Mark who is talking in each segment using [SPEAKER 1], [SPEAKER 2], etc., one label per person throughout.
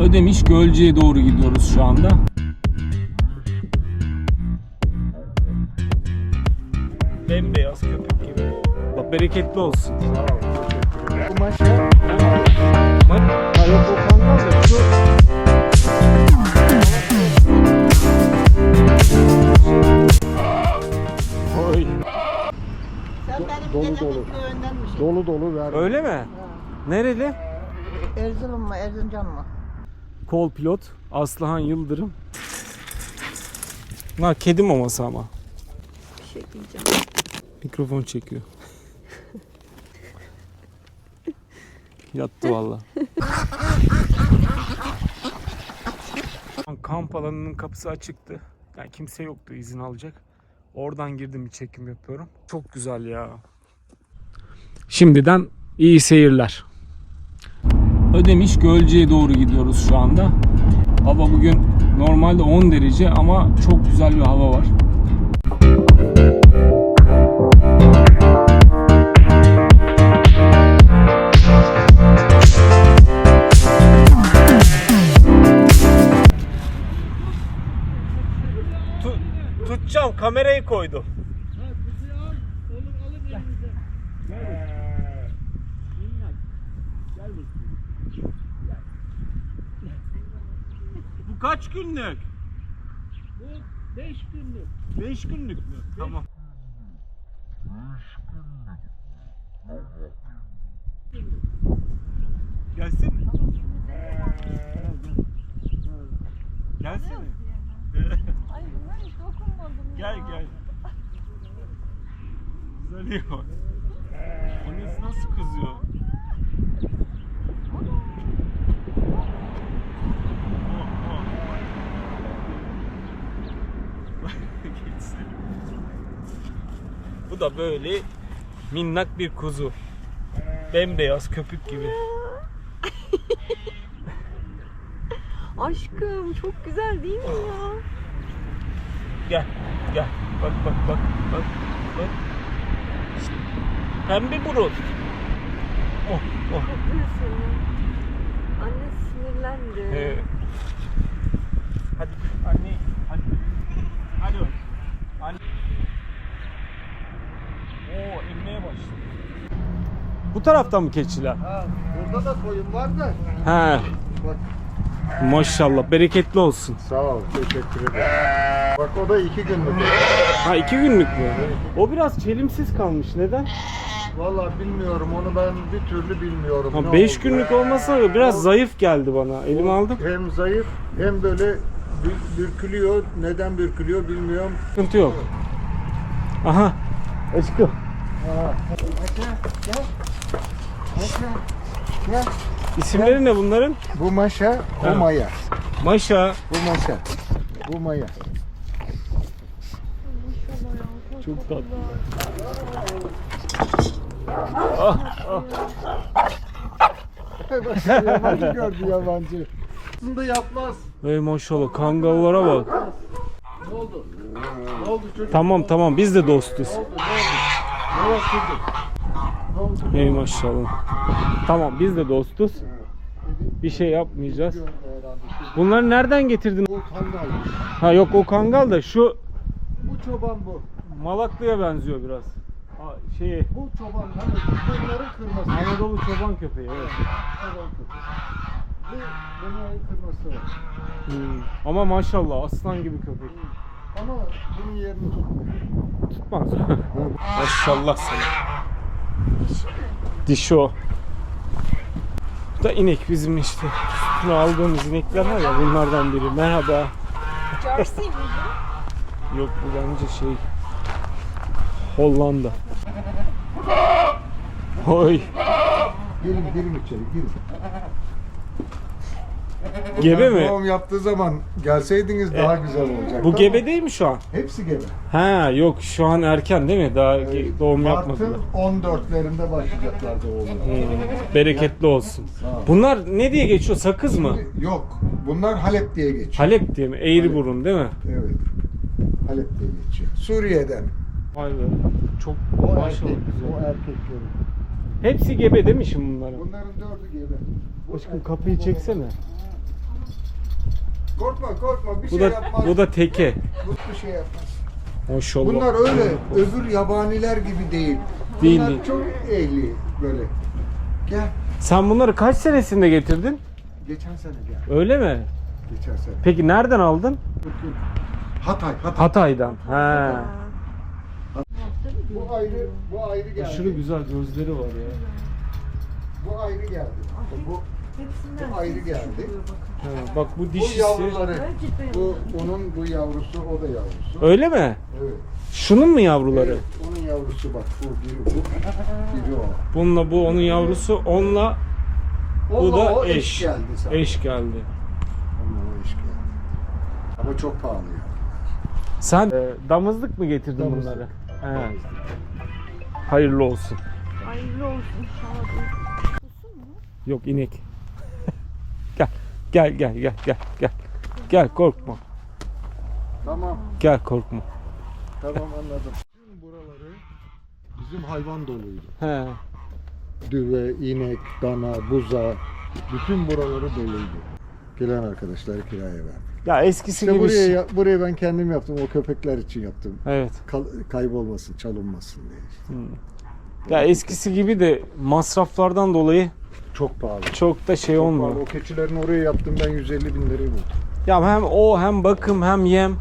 [SPEAKER 1] Ödemiş Gölce'ye doğru gidiyoruz şu anda. Bembeyaz köpük gibi. Bak bereketli olsun.
[SPEAKER 2] Bu maşa. Ha şu.
[SPEAKER 1] Oy.
[SPEAKER 3] Sen benim
[SPEAKER 2] dolu dolu. Dolu dolu ver.
[SPEAKER 1] Öyle mi? Nereli?
[SPEAKER 3] Erzurum mu Erzincan mı?
[SPEAKER 1] Kol pilot Aslıhan Yıldırım. Ha kedi maması ama.
[SPEAKER 3] Bir şey diyeceğim.
[SPEAKER 1] Mikrofon çekiyor. Yattı valla. Kamp alanının kapısı açıktı. Yani kimse yoktu izin alacak. Oradan girdim bir çekim yapıyorum. Çok güzel ya. Şimdiden iyi seyirler. Ödemiş Gölce'ye doğru gidiyoruz şu anda. Hava bugün normalde 10 derece ama çok güzel bir hava var. tutacağım kamerayı koydum. Bu kaç günlük? Bu 5 günlük. 5 günlük mü? Tamam. Gelsin mi? Gelsin mi?
[SPEAKER 3] Ay bunlar hiç dokunmadım
[SPEAKER 1] Gel gel. Güzel bak. Annesi nasıl kızıyor? Bu da böyle minnak bir kuzu. Bembeyaz köpük gibi.
[SPEAKER 4] Aşkım çok güzel değil mi ya?
[SPEAKER 1] Gel, gel. Bak, bak, bak, bak, bak. Pembe burun. Oh, oh.
[SPEAKER 4] Haklısın. Anne sinirlendi.
[SPEAKER 1] Ee, hadi anne, hadi. Hadi bak. Anne. Oo, emmeye başladı. Bu taraftan mı keçiler?
[SPEAKER 2] Ha, burada da koyun var da.
[SPEAKER 1] He.
[SPEAKER 2] Bak.
[SPEAKER 1] Maşallah, bereketli olsun.
[SPEAKER 2] Sağ ol, teşekkür ederim. Bak o da iki günlük.
[SPEAKER 1] Ha iki günlük mü? O biraz çelimsiz kalmış. Neden?
[SPEAKER 2] Vallahi bilmiyorum onu ben bir türlü bilmiyorum.
[SPEAKER 1] Ha
[SPEAKER 2] Ne
[SPEAKER 1] 5
[SPEAKER 2] oldu?
[SPEAKER 1] günlük olmasa biraz zayıf geldi bana. Elime aldım.
[SPEAKER 2] Hem zayıf hem böyle bür- bürkülüyor. Neden bürkülüyor bilmiyorum.
[SPEAKER 1] Sıkıntı yok. Aha. Aşkım. İsimleri ne bunların?
[SPEAKER 2] Bu maşa, bu
[SPEAKER 1] Ha.
[SPEAKER 2] maya.
[SPEAKER 1] Maşa.
[SPEAKER 2] Bu maşa. Bu maya.
[SPEAKER 1] Çok tatlı.
[SPEAKER 2] Bak, yabancı gördü yabancı. Bunu da yapmaz.
[SPEAKER 1] Ey maşallah kangallara bak.
[SPEAKER 2] Ne oldu? Ne oldu çocuk?
[SPEAKER 1] Tamam tamam biz de dostuz.
[SPEAKER 2] Ne oldu?
[SPEAKER 1] Ey maşallah. Tamam biz de dostuz. Bir şey yapmayacağız. Bunları nereden getirdin?
[SPEAKER 2] Kangal.
[SPEAKER 1] Ha yok o kangal da şu
[SPEAKER 2] Bu çoban bu.
[SPEAKER 1] Malaklı'ya benziyor biraz. Ha, şey
[SPEAKER 2] Bu çoban hani bunların kırması.
[SPEAKER 1] Anadolu çoban köpeği evet.
[SPEAKER 2] Çoban köpeği. Bu bunların kırması var.
[SPEAKER 1] Hmm. Ama maşallah aslan gibi köpek.
[SPEAKER 2] Ama bunun yerini tutmuyor.
[SPEAKER 1] Tutmaz. maşallah sana. Dişi o. Bu da inek bizim işte. Sütünü aldığımız inekler var ya bunlardan biri. Merhaba.
[SPEAKER 4] Jersey mi
[SPEAKER 1] Yok bu bence şey Hollanda. Oy.
[SPEAKER 2] Girin girin içeri girin.
[SPEAKER 1] Gebe mi?
[SPEAKER 2] Doğum yaptığı zaman gelseydiniz daha güzel olacaktı.
[SPEAKER 1] Bu
[SPEAKER 2] ama
[SPEAKER 1] gebe değil mi şu an?
[SPEAKER 2] Hepsi gebe.
[SPEAKER 1] Ha yok şu an erken değil mi? Daha ge- doğum yapmadılar.
[SPEAKER 2] Mart'ın 14'lerinde başlayacaklar doğumuna.
[SPEAKER 1] Hmm, Bereketli olsun. Bunlar ne diye geçiyor? Sakız mı?
[SPEAKER 2] Yok. Bunlar Halep diye geçiyor.
[SPEAKER 1] Halep diye mi? Eğri burun değil mi?
[SPEAKER 2] Evet. Halep diye geçiyor. Suriye'den.
[SPEAKER 1] Vay be. Çok
[SPEAKER 2] O
[SPEAKER 1] maşallah
[SPEAKER 2] erkek,
[SPEAKER 1] güzel.
[SPEAKER 2] o erkekleri.
[SPEAKER 1] Hepsi gebe değil mi şimdi bunların?
[SPEAKER 2] Bunların dördü gebe.
[SPEAKER 1] Aşkım kapıyı çeksene.
[SPEAKER 2] Korkma korkma bir
[SPEAKER 1] Bu
[SPEAKER 2] şey
[SPEAKER 1] da
[SPEAKER 2] yapmaz.
[SPEAKER 1] bu da teke.
[SPEAKER 2] Bu bir şey yapmaz.
[SPEAKER 1] Maşallah.
[SPEAKER 2] Bunlar öyle öbür yabaniler gibi değil.
[SPEAKER 1] Değil,
[SPEAKER 2] Bunlar
[SPEAKER 1] değil.
[SPEAKER 2] çok ehli böyle. Gel.
[SPEAKER 1] Sen bunları kaç senesinde getirdin?
[SPEAKER 2] Geçen sene gel.
[SPEAKER 1] Öyle mi?
[SPEAKER 2] Geçen sene.
[SPEAKER 1] Peki nereden aldın?
[SPEAKER 2] Hatay, Hatay.
[SPEAKER 1] Hatay'dan. He.
[SPEAKER 2] Bu ayrı, bu ayrı geldi.
[SPEAKER 1] Aşırı güzel gözleri var ya.
[SPEAKER 2] Bu ayrı geldi. Bu,
[SPEAKER 4] Hepsinden
[SPEAKER 2] bu ayrı
[SPEAKER 4] ses
[SPEAKER 2] geldi.
[SPEAKER 4] çıkıyor bakın.
[SPEAKER 1] Ha, bak bu
[SPEAKER 2] Bu
[SPEAKER 1] dişisi.
[SPEAKER 2] yavruları.
[SPEAKER 4] Gerçekten
[SPEAKER 2] Bu onun bu yavrusu, o da yavrusu.
[SPEAKER 1] Öyle mi?
[SPEAKER 2] Evet.
[SPEAKER 1] Şunun mu yavruları?
[SPEAKER 2] Evet, onun yavrusu bak bu biri bu, biri o.
[SPEAKER 1] Bununla bu onun yavrusu. Onunla bu
[SPEAKER 2] Onunla
[SPEAKER 1] da
[SPEAKER 2] o
[SPEAKER 1] eş.
[SPEAKER 2] geldi sana.
[SPEAKER 1] Eş geldi.
[SPEAKER 2] Onunla o eş geldi. Ama çok pahalı ya.
[SPEAKER 1] Sen e, damızlık mı getirdin
[SPEAKER 2] Damızlık.
[SPEAKER 1] bunları? He. Hayırlı olsun.
[SPEAKER 4] Hayırlı olsun inşallah.
[SPEAKER 1] Yok inek. Gel. Gel gel gel gel gel. Korkma.
[SPEAKER 2] Tamam,
[SPEAKER 1] Gel korkma.
[SPEAKER 2] tamam anladım. Bütün buraları bizim hayvan doluydu.
[SPEAKER 1] He.
[SPEAKER 2] Düve, inek, dana, buza, bütün buraları doluydu. Gelen arkadaşları kiraya verdik.
[SPEAKER 1] Ya eskisi
[SPEAKER 2] İşte
[SPEAKER 1] gibi.
[SPEAKER 2] buraya,
[SPEAKER 1] şey-
[SPEAKER 2] ya- buraya ben kendim yaptım, o köpekler için yaptım.
[SPEAKER 1] Evet.
[SPEAKER 2] Kal- kaybolmasın, çalınmasın diye. işte.
[SPEAKER 1] Ya eskisi gibi de masraflardan dolayı
[SPEAKER 2] Çok pahalı.
[SPEAKER 1] çok da şey
[SPEAKER 2] Çok
[SPEAKER 1] olmuyor.
[SPEAKER 2] pahalı. O keçilerin oraya yaptım ben 150 bin lirayı buldum.
[SPEAKER 1] Ya hem o hem bakım hem yem.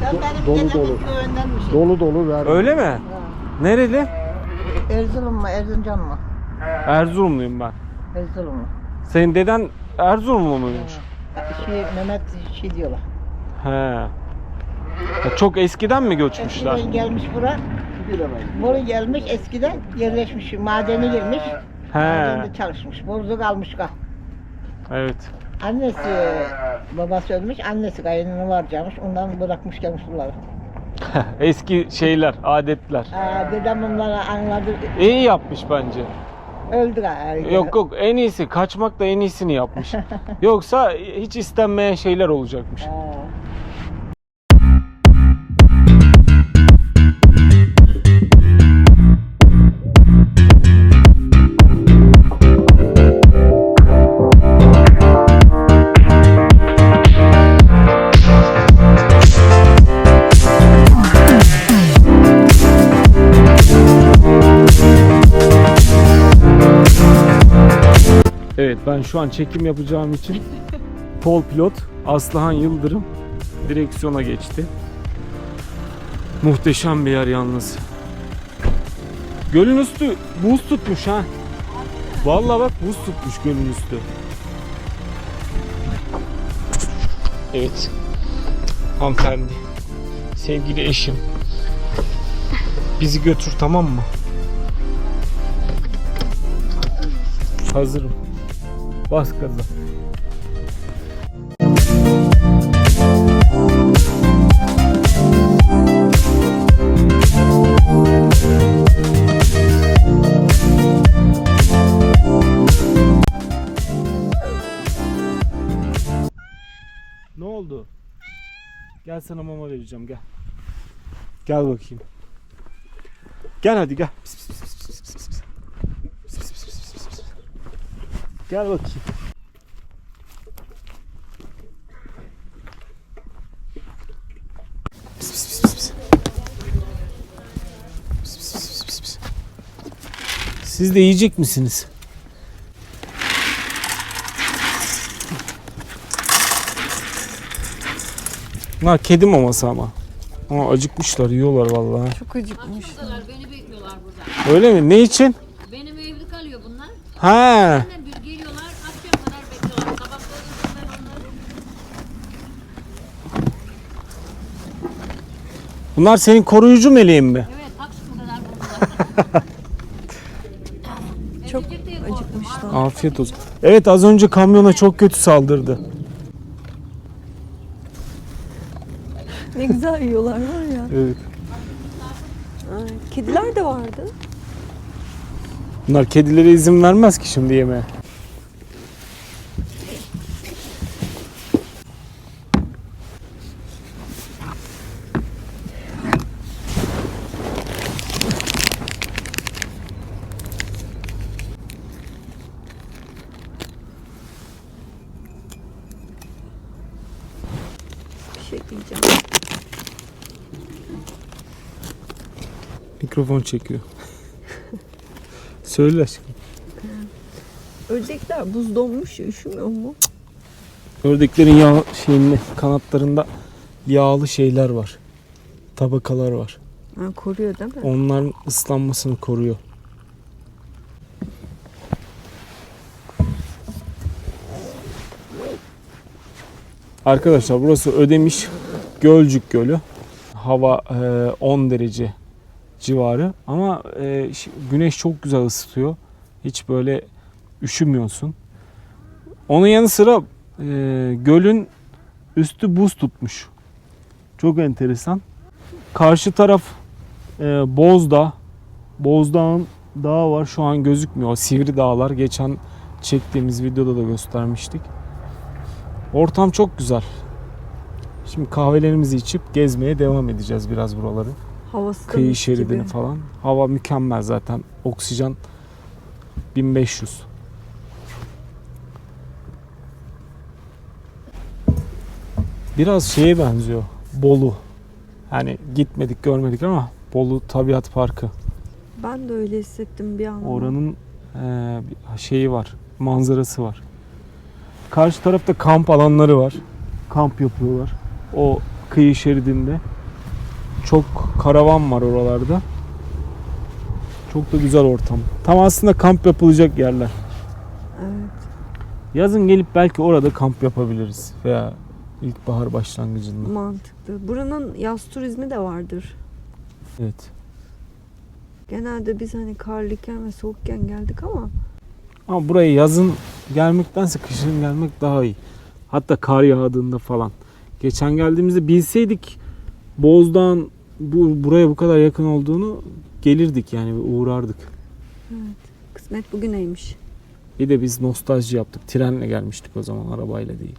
[SPEAKER 3] Sen
[SPEAKER 2] Do-
[SPEAKER 3] benim
[SPEAKER 2] dolu dolu. Dolu dolu verdim.
[SPEAKER 1] Öyle mi? Nereli?
[SPEAKER 3] Erzurum mu, Erzincan mı?
[SPEAKER 1] Erzurumluyum ben.
[SPEAKER 3] Erzurum mu?
[SPEAKER 1] Senin deden Erzurumlu muymuş?
[SPEAKER 3] Şey, Mehmet şey diyorlar.
[SPEAKER 1] He. Ya çok eskiden mi göçmüşler?
[SPEAKER 3] Eskiden gelmiş bura. Boru gelmiş eskiden yerleşmiş. Madeni girmiş.
[SPEAKER 1] He.
[SPEAKER 3] Madende çalışmış. Borzuk almış ka.
[SPEAKER 1] Evet.
[SPEAKER 3] Annesi, babası ölmüş. Annesi kayınını varcamış. Ondan bırakmış gelmiş buraları.
[SPEAKER 1] Eski şeyler, adetler.
[SPEAKER 3] Aa, dedem bunları anladı.
[SPEAKER 1] İyi yapmış bence.
[SPEAKER 3] Öldü galiba.
[SPEAKER 1] Yok yok en iyisi kaçmak da en iyisini yapmış. Yoksa hiç istenmeyen şeyler olacakmış.
[SPEAKER 3] Aa.
[SPEAKER 1] Ben şu an çekim yapacağım için Pol pilot Aslıhan Yıldırım direksiyona geçti. Muhteşem bir yer yalnız. Gölün üstü buz tutmuş ha. Vallahi bak buz tutmuş gölün üstü. Evet. Hanımefendi. Sevgili eşim. Bizi götür tamam mı? Hazırım. Bas gaza. Ne oldu? Gel sana mama vereceğim gel. Gel bakayım. Gel hadi gel. Pis, pis, pis, pis, pis, pis, pis, pis, pis. Gel bakayım. Pis, pis, pis, pis, pis. Pis, pis, pis, pis, pis. Siz de yiyecek misiniz? Ha kedi maması ama. Ama acıkmışlar yiyorlar vallahi.
[SPEAKER 4] Çok acıkmış.
[SPEAKER 5] Beni bekliyorlar burada.
[SPEAKER 1] Öyle mi? Ne için?
[SPEAKER 5] Benim evli kalıyor bunlar.
[SPEAKER 1] Ha.
[SPEAKER 5] Benden bir geliyorlar, akşam kadar bekliyorlar. Sabahları ben onları
[SPEAKER 1] Bunlar senin koruyucu meleğin mi?
[SPEAKER 5] Evet, kadar burada.
[SPEAKER 4] Çok acıkmışlar.
[SPEAKER 1] Afiyet olsun. Evet az önce kamyona çok kötü saldırdı.
[SPEAKER 4] Ne güzel yiyorlar var ya.
[SPEAKER 1] Evet.
[SPEAKER 4] Ay, kediler de vardı.
[SPEAKER 1] Bunlar kedilere izin vermez ki şimdi yemeğe.
[SPEAKER 4] diyeceğim.
[SPEAKER 1] Mikrofon çekiyor. Söyle aşkım.
[SPEAKER 4] Ördekler buz donmuş ya üşümüyor mu?
[SPEAKER 1] Ördeklerin yağ şeyinde kanatlarında yağlı şeyler var. Tabakalar var.
[SPEAKER 4] Ha, koruyor değil mi?
[SPEAKER 1] Onların ıslanmasını koruyor. Arkadaşlar burası Ödemiş Gölcük Gölü. Hava e, 10 derece civarı ama e, güneş çok güzel ısıtıyor. Hiç böyle üşümüyorsun. Onun yanı sıra e, gölün üstü buz tutmuş. Çok enteresan. Karşı taraf e, Bozdağ. Bozdağ'ın dağı var şu an gözükmüyor. Sivri dağlar geçen çektiğimiz videoda da göstermiştik. Ortam çok güzel. Şimdi kahvelerimizi içip gezmeye devam edeceğiz biraz buraları.
[SPEAKER 4] Havası
[SPEAKER 1] Kıyı şeridini
[SPEAKER 4] gibi.
[SPEAKER 1] falan. Hava mükemmel zaten. Oksijen 1500. Biraz şeye benziyor. Bolu. Hani gitmedik görmedik ama Bolu Tabiat Parkı.
[SPEAKER 4] Ben de öyle hissettim bir anda.
[SPEAKER 1] Oranın bir şeyi var. Manzarası var. Karşı tarafta kamp alanları var. Kamp yapıyorlar. O kıyı şeridinde. Çok karavan var oralarda. Çok da güzel ortam. Tam aslında kamp yapılacak yerler.
[SPEAKER 4] Evet.
[SPEAKER 1] Yazın gelip belki orada kamp yapabiliriz. Veya ilkbahar başlangıcında.
[SPEAKER 4] Mantıklı. Buranın yaz turizmi de vardır.
[SPEAKER 1] Evet.
[SPEAKER 4] Genelde biz hani karlıken ve soğukken geldik ama
[SPEAKER 1] Ama buraya yazın gelmektense kışın gelmek daha iyi. Hatta kar yağdığında falan. Geçen geldiğimizde bilseydik Bozdağ'ın bu, buraya bu kadar yakın olduğunu gelirdik yani uğrardık.
[SPEAKER 4] kısmet bugüneymiş.
[SPEAKER 1] Bir de biz nostalji yaptık. Trenle gelmiştik o zaman arabayla değil.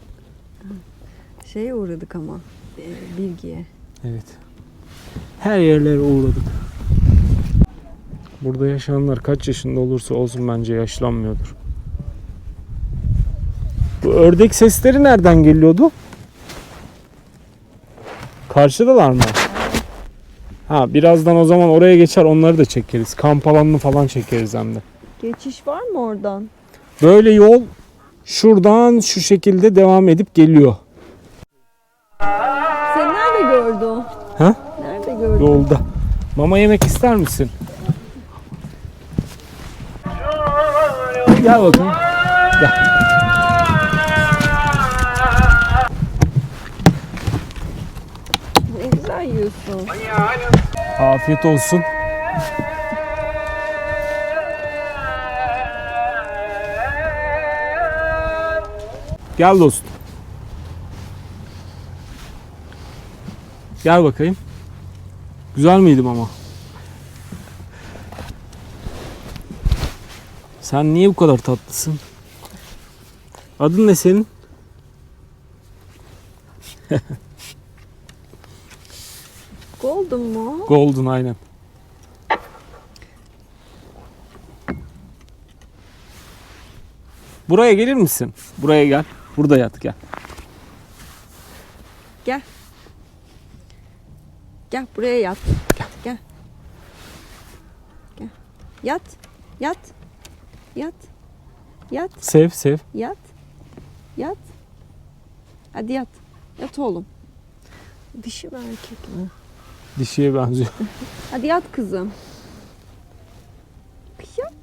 [SPEAKER 4] Şeye uğradık ama e, Bilgi'ye.
[SPEAKER 1] Evet. Her yerlere uğradık. Burada yaşayanlar kaç yaşında olursa olsun bence yaşlanmıyordur. Bu ördek sesleri nereden geliyordu? Karşıdalar mı? Ha birazdan o zaman oraya geçer onları da çekeriz. Kamp alanını falan çekeriz hem de.
[SPEAKER 4] Geçiş var mı oradan?
[SPEAKER 1] Böyle yol şuradan şu şekilde devam edip geliyor.
[SPEAKER 4] Sen nerede gördü o?
[SPEAKER 1] Ha?
[SPEAKER 4] Nerede gördü?
[SPEAKER 1] Yolda. Mama yemek ister misin? Gel bakayım. Gel.
[SPEAKER 4] Ne güzel yiyorsun.
[SPEAKER 1] Afiyet olsun. Gel dostum. Gel bakayım. Güzel miydim ama? Sen niye bu kadar tatlısın? Adın ne senin?
[SPEAKER 4] Golden mu?
[SPEAKER 1] Golden aynen. Buraya gelir misin? Buraya gel. Burada yat gel.
[SPEAKER 4] Gel. Gel buraya yat. Gel. Gel. Gel. Yat. Yat. Yat. Yat.
[SPEAKER 1] Sev sev.
[SPEAKER 4] Yat. Yat. Hadi yat. Yat oğlum. Dişi mi erkek mi?
[SPEAKER 1] Dişiye benziyor.
[SPEAKER 4] Hadi yat kızım. Yat.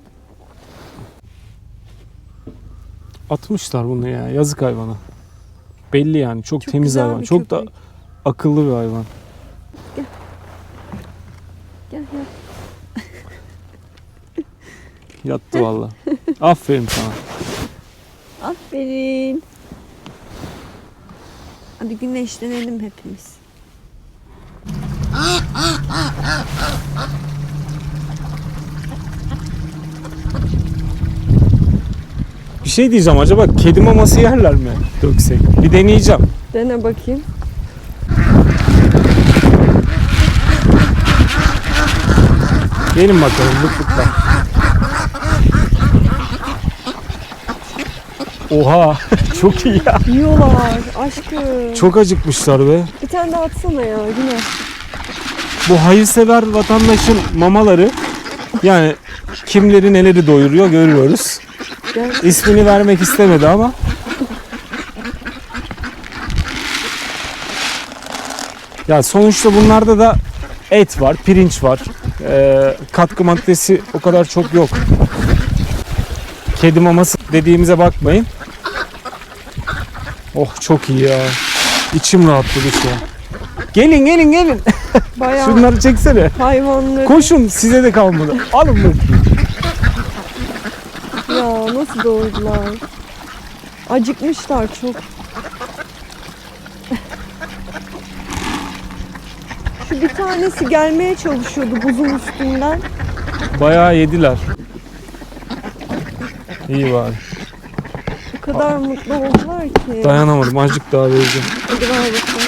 [SPEAKER 1] Atmışlar bunu ya. Yazık hayvana. Belli yani. Çok,
[SPEAKER 4] Çok
[SPEAKER 1] temiz hayvan. Çok da
[SPEAKER 4] köpek.
[SPEAKER 1] akıllı bir hayvan.
[SPEAKER 4] Gel yat.
[SPEAKER 1] Yattı valla. Aferin sana.
[SPEAKER 4] Aferin. Hadi güneşlenelim hepimiz.
[SPEAKER 1] Şey diyeceğim. Acaba kedi maması yerler mi? Döksek. Bir deneyeceğim.
[SPEAKER 4] Dene bakayım.
[SPEAKER 1] Gelin bakalım. Bık bıkla. Oha çok iyi ya.
[SPEAKER 4] Yiyorlar aşkım.
[SPEAKER 1] Çok acıkmışlar be.
[SPEAKER 4] Bir tane daha atsana ya Güneş.
[SPEAKER 1] Bu hayırsever vatandaşın mamaları yani kimleri neleri doyuruyor görüyoruz. İsmini vermek istemedi ama. Ya sonuçta bunlarda da et var, pirinç var. Ee, katkı maddesi o kadar çok yok. Kedi maması dediğimize bakmayın. Oh çok iyi ya. İçim rahatladı şu an. Gelin gelin gelin.
[SPEAKER 4] Bayağı
[SPEAKER 1] Şunları çeksene.
[SPEAKER 4] hayvanları.
[SPEAKER 1] Koşun size de kalmadı. Alın bunu.
[SPEAKER 4] Ya nasıl doğurdular? Acıkmışlar çok. Şu bir tanesi gelmeye çalışıyordu buzun üstünden.
[SPEAKER 1] Bayağı yediler. İyi bari.
[SPEAKER 4] O kadar mutlu oldular ki.
[SPEAKER 1] Dayanamadım. Azıcık daha vereceğim.
[SPEAKER 4] Hadi ver bakalım.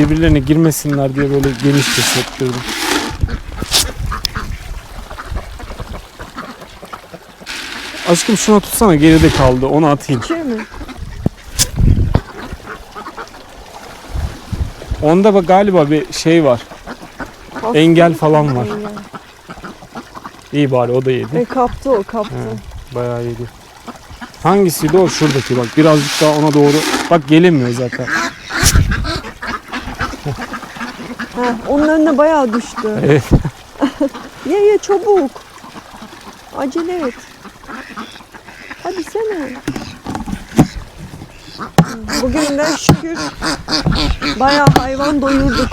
[SPEAKER 1] Birbirlerine girmesinler diye böyle geniş kesettirdim. Aşkım şuna tutsana geride kaldı. Onu atayım.
[SPEAKER 4] İçer mi?
[SPEAKER 1] Onda bak galiba bir şey var.
[SPEAKER 4] Hasta
[SPEAKER 1] Engel falan var.
[SPEAKER 4] engel.
[SPEAKER 1] İyi bari o da yedi.
[SPEAKER 4] E, kaptı o kaptı.
[SPEAKER 1] He. Bayağı yedi. Hangisiydi o? Şuradaki bak. Birazcık daha ona doğru. Bak gelemiyor zaten.
[SPEAKER 4] Heh, onun önüne bayağı düştü.
[SPEAKER 1] Evet.
[SPEAKER 4] Ye ye çabuk. Acele et. Hadi sene. Bugün de şükür bayağı hayvan doyurduk.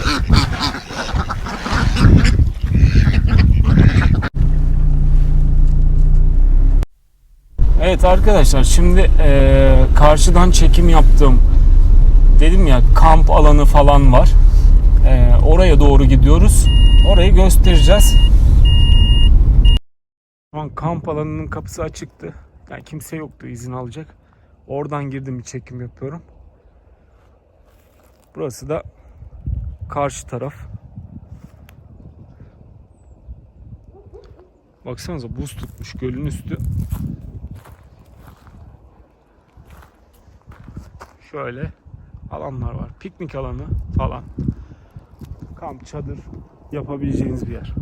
[SPEAKER 1] Evet arkadaşlar şimdi eee, karşıdan çekim yaptığım dedim ya kamp alanı falan var. Eee, oraya doğru gidiyoruz. Orayı göstereceğiz. Şu an kamp alanının kapısı açıktı. Yani kimse yoktu izin alacak. Oradan girdim bir çekim yapıyorum. Burası da karşı taraf. Baksanıza buz tutmuş gölün üstü. şöyle alanlar var. Piknik alanı falan. Kamp, çadır yapabileceğiniz bir yer.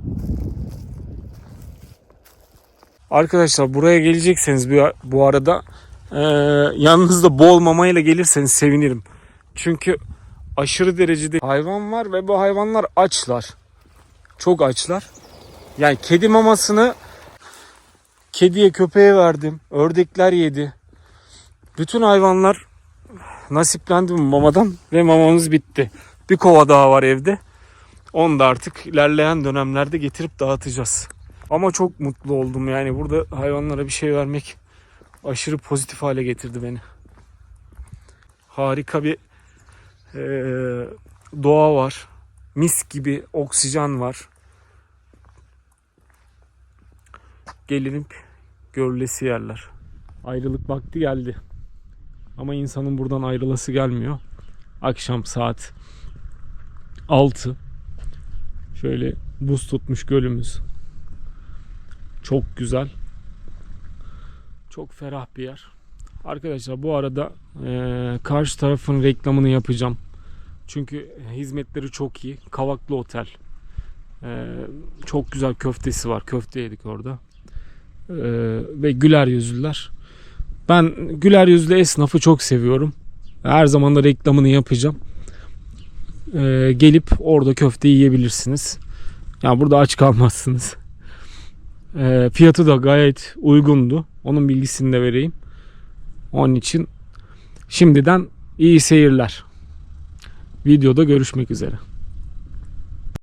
[SPEAKER 1] Arkadaşlar buraya gelecekseniz bu- arada eee yanınızda bol mamayla gelirseniz sevinirim. Çünkü aşırı derecede hayvan var ve bu hayvanlar açlar. Çok açlar. Yani kedi mamasını kediye köpeğe verdim. Ördekler yedi. Bütün hayvanlar nasiplendim mamadan ve mamamız bitti. Bir kova daha var evde. Onu da artık ilerleyen dönemlerde getirip dağıtacağız. Ama çok mutlu oldum yani burada hayvanlara bir şey vermek aşırı pozitif hale getirdi beni. Harika bir eee, doğa var. Mis gibi oksijen var. Gelinip görülesi yerler. Ayrılık vakti geldi. Ama insanın buradan ayrılası gelmiyor. Akşam saat 6. Şöyle buz tutmuş gölümüz. Çok güzel. Çok ferah bir yer. Arkadaşlar bu arada eee, karşı tarafın reklamını yapacağım. Çünkü hizmetleri çok iyi. Kavaklı Otel. Eee, çok güzel köftesi var. Köfte yedik orada. Eee, ve güler yüzlüler. Ben güler yüzlü esnafı çok seviyorum. Her zaman da reklamını yapacağım. Ee, gelip orada köfte yiyebilirsiniz. Yani burada aç kalmazsınız. Ee, fiyatı da gayet uygundu. Onun bilgisini de vereyim. Onun için şimdiden iyi seyirler. Videoda görüşmek üzere.